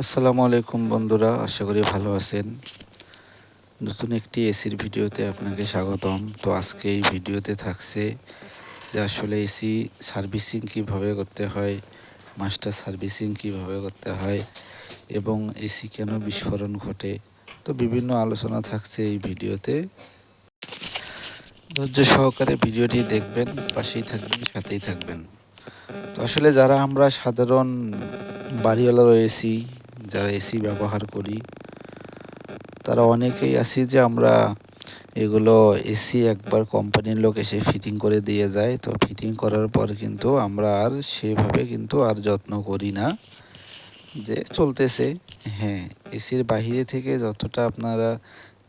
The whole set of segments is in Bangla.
আসসালামু আলাইকুম বন্ধুরা, আশা করি ভালো আছেন। নতুন একটি এসির ভিডিওতে আপনাকে স্বাগতম। তো আজকে এই ভিডিওতে থাকছে যে আসলে এসি সার্ভিসিং কীভাবে করতে হয়, মাস্টার সার্ভিসিং কীভাবে করতে হয়, এবং এসি কেন বিস্ফোরণ ঘটে। তো বিভিন্ন আলোচনা থাকছে এই ভিডিওতে। ধৈর্য সহকারে ভিডিওটি দেখবেন, পাশেই থাকবেন, সাথেই থাকবেন। তো আসলে যারা আমরা সাধারণ বাড়িওয়ালা রয়েছি যারা এসি ব্যবহার করি, তারা অনেকেই আছি যে আমরা এগুলো এসি একবার কোম্পানির লোক এসে ফিটিং করে দিয়ে যায়। তো ফিটিং করার পর কিন্তু আমরা আর সেভাবে কিন্তু আর যত্ন করি না যে চলতেছে। হ্যাঁ এসির বাহিরে থেকে যতটা আপনারা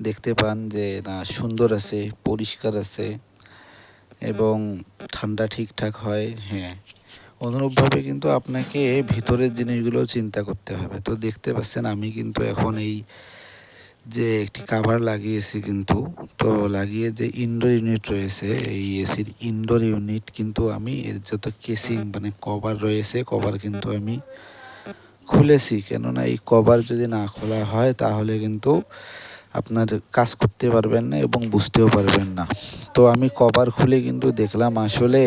দেখতে পান যে, না, সুন্দর আছে, পরিষ্কার আছে এবং ঠান্ডা ঠিকঠাক হয় হ্যাঁ। অনুরূপভাবে কিন্তু আপনাকে ভিতরের জিনিসগুলো চিন্তা করতে হবে। তো দেখতে পাচ্ছেন আমি কিন্তু এখন এই যে একটি কাভার লাগিয়েছি কিন্তু, তো লাগিয়ে যে ইনডোর ইউনিট রয়েছে, এই এসির ইনডোর ইউনিট কিন্তু আমি এর যত কেসিং মানে কভার রয়েছে কভার কিন্তু আমি খুলেছি। কেননা এই কভার যদি না খোলা হয় তাহলে কিন্তু আপনার কাজ করতে পারবেন না এবং বুঝতেও পারবেন না। তো আমি কভার খুলে কিন্তু দেখলাম আসলে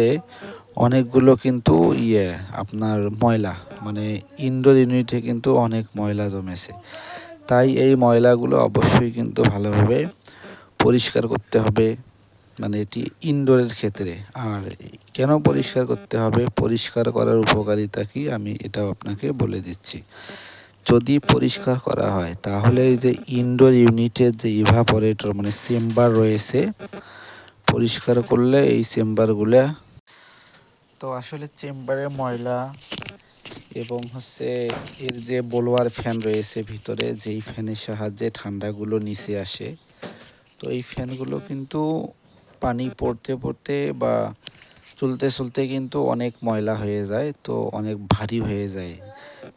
অনেকগুলো কিন্তু ইয়ে আপনার ময়লা মানে ইনডোর ইউনিটে কিন্তু অনেক ময়লা জমেছে। তাই এই ময়লাগুলো অবশ্যই কিন্তু ভালোভাবে পরিষ্কার করতে হবে মানে এটি ইনডোরের ক্ষেত্রে। আর কেন পরিষ্কার করতে হবে? পরিষ্কার করার উপকারিতা কি? আমি এটাও আপনাকে বলে দিচ্ছি। যদি পরিষ্কার করা হয়, তাহলে এই যে ইনডোর ইউনিটের যে ইভাপরেটর মানে চেম্বার রয়েছে, পরিষ্কার করলে এই চেম্বারগুলো তো আসলে চেম্বারে ময়লা এবং হচ্ছে এর যে বোলোয়ার ফ্যান রয়েছে ভিতরে, যেই ফ্যানের সাহায্যে ঠান্ডাগুলো নিচে আসে, তো এই ফ্যানগুলো কিন্তু পানি পড়তে পড়তে বা চলতে চলতে কিন্তু অনেক ময়লা হয়ে যায়, তো অনেক ভারী হয়ে যায়।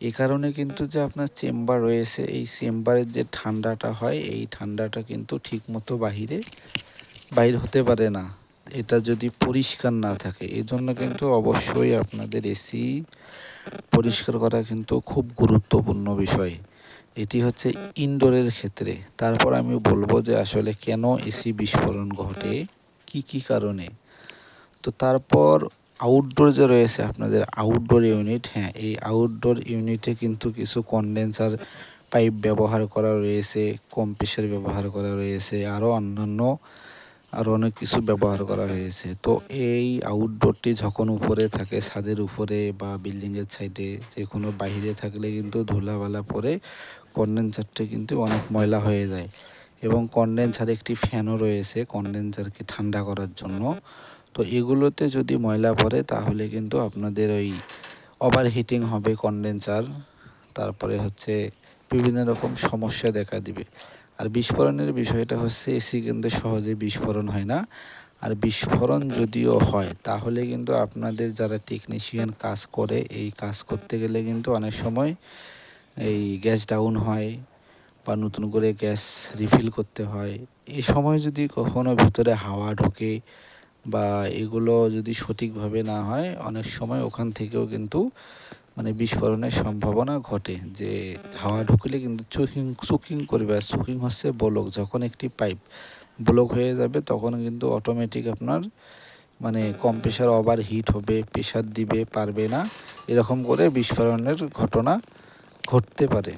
এ কারণে কিন্তু যে আপনার চেম্বার রয়েছে, এই চেম্বারের যে ঠান্ডাটা হয়, এই ঠান্ডাটা কিন্তু ঠিকমতো বাহিরে, বাইর হতে পারে না। এটা যদি পরিষ্কার না থাকে এই জন্য কিন্তু অবশ্যই আপনাদের এসি পরিষ্কার করা কিন্তু খুব গুরুত্বপূর্ণ বিষয়। এটি হচ্ছে ইনডোরের ক্ষেত্রে। তারপর আমি বলব যে আসলে কেন এসি বিস্ফোরণ ঘটে, কি কি কারণে? তো তারপর আউটডোর যে রয়েছে, আপনাদের আউটডোর ইউনিট হ্যাঁ এই আউটডোর ইউনিটে কিন্তু কিছু কন্ডেন্সার পাইপ ব্যবহার করা রয়েছে কম্প্রেসার ব্যবহার করা রয়েছে আরও অন্যান্য আর অনেক কিছু ব্যবহার করা হয়েছে। তো এই আউটডোরটি যখন উপরে থাকে, ছাদের উপরে বা বিল্ডিংয়ের সাইডে যে কোনো বাহিরে থাকলে কিন্তু ধুলাবালা পরে কন্ডেন্সারটি কিন্তু অনেক ময়লা হয়ে যায়। এবং কন্ডেন্সার একটি ফ্যানও রয়েছে কন্ডেন্সারকে ঠান্ডা করার জন্য। তো এগুলোতে যদি ময়লা পড়ে, তাহলে কিন্তু আপনাদের ওই ওভারহিটিং হবে কন্ডেন্সার তারপরে হচ্ছে বিভিন্ন রকম সমস্যা দেখা দিবে। আর বিস্ফোরণের বিষয়টা হচ্ছে এসি কিন্তু সহজে বিস্ফোরণ হয় না। আর বিস্ফোরণ যদিও হয়, তাহলে কিন্তু আপনাদের যারা টেকনিশিয়ান কাজ করে, এই কাজ করতে গেলে কিন্তু অনেক সময় এই গ্যাস ডাউন হয় বা নতুন করে গ্যাস রিফিল করতে হয়। এই সময় যদি কখনো ভিতরে হাওয়া ঢোকে বা এগুলো যদি সঠিকভাবে না হয়, অনেক সময় ওখান থেকেও কিন্তু মানে বিস্ফোরণের সম্ভাবনা ঘটে যে হাওয়া ঢুকলে কিন্তু চুকিং চুকিং করবে। আর চুকিং হচ্ছে বলক। যখন একটি পাইপ ব্লক হয়ে যাবে, তখন কিন্তু অটোমেটিক আপনার মানে কম্প্রেসার ওভার হিট হবে প্রেশার দিবে, পারবে না। এরকম করে বিস্ফোরণের ঘটনা ঘটতে পারে।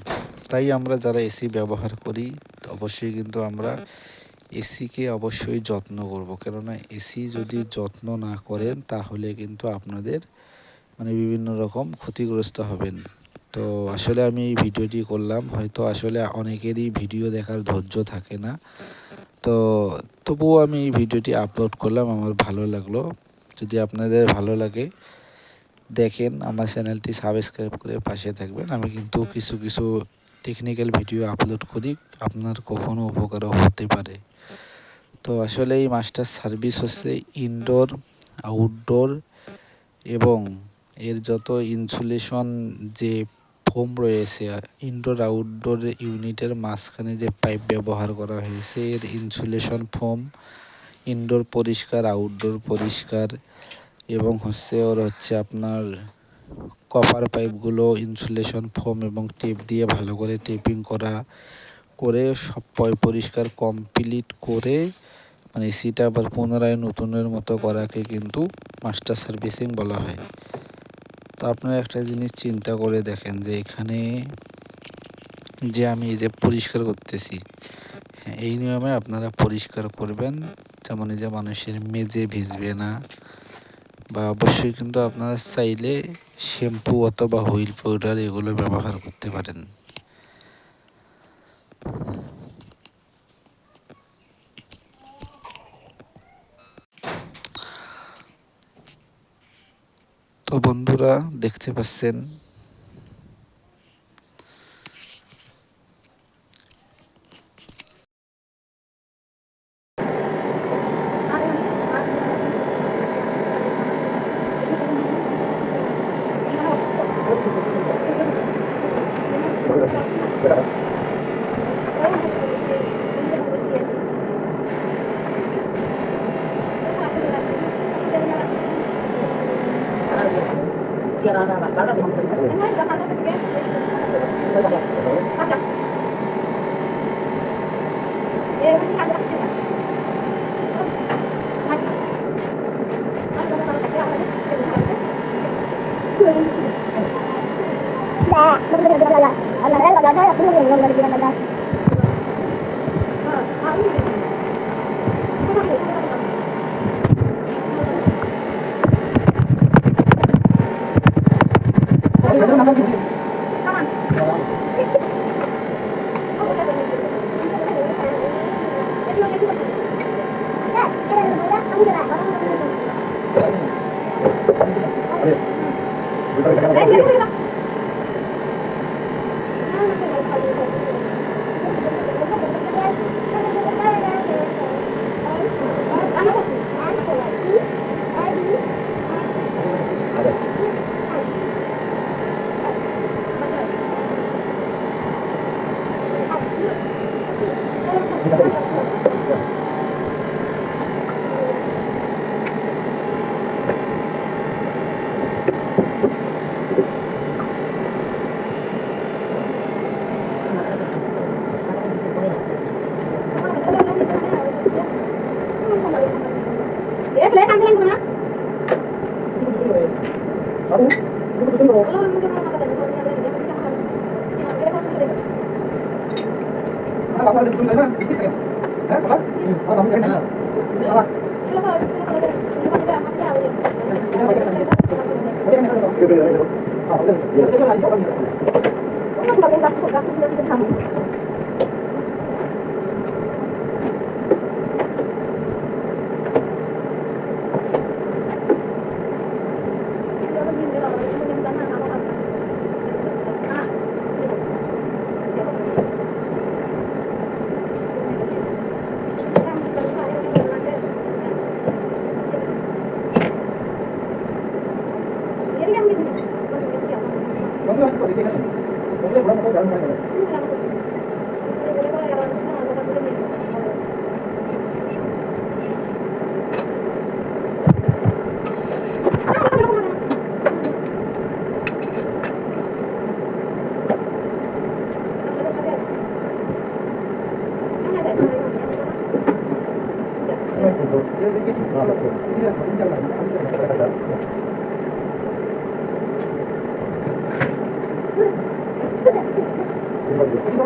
তাই আমরা যারা এসি ব্যবহার করি, অবশ্যই কিন্তু আমরা এসিকে অবশ্যই যত্ন করব। কেননা এসি যদি যত্ন না করেন, তাহলে কিন্তু আপনাদের মানে বিভিন্ন রকম ক্ষতিগ্রস্ত হবেন। তো আসলে আমি এই ভিডিওটি করলাম, হয়তো আসলে অনেকেরই ভিডিও দেখার ধৈর্য থাকে না। তো তবুও আমি এই ভিডিওটি আপলোড করলাম, আমার ভালো লাগল। যদি আপনাদের ভালো লাগে, দেখেন আমার চ্যানেলটি সাবস্ক্রাইব করে পাশে থাকবেন। আমি কিন্তু কিছু কিছু টেকনিক্যাল ভিডিও আপলোড করি, আপনার কখনো উপকারও হতে পারে। তো আসলে এই মাস্টার সার্ভিস হচ্ছে ইনডোর আউটডোর এবং এর যত ইনসুলেশন যে ফোম রয়েছে ইনডোর আউটডোর ইউনিটের মাঝখানে যে পাইপ ব্যবহার করা হয়েছে, এর ইনসুলেশন ফোম ইনডোর পরিষ্কার আউটডোর পরিষ্কার এবং হচ্ছে ওর হচ্ছে আপনার কপার পাইপগুলো ইনসুলেশন ফোম এবং টেপ দিয়ে ভালো করে টেপিং করা, করে সব পয়- পরিষ্কার কমপ্লিট করে মানে এসিটা আবার পুনরায় নতুনের মতো করাকে কিন্তু মাস্টার সার্ভিসিং বলা হয়। তো আপনারা একটা জিনিস চিন্তা করে দেখেন যে এখানে যে আমি এই যে পরিষ্কার করতেছি হ্যাঁ এই নিয়মে আপনারা পরিষ্কার করবেন। যেমন যে মানুষের মেজে ভিজবে না বা অবশ্যই কিন্তু আপনারা চাইলে শ্যাম্পু অথবা হুইল পাউডার এগুলো ব্যবহার করতে পারেন তো বন্ধুরা দেখতে পাচ্ছেন ¡Gracias! Ano ba 'yung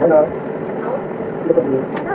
Hello. Look at me.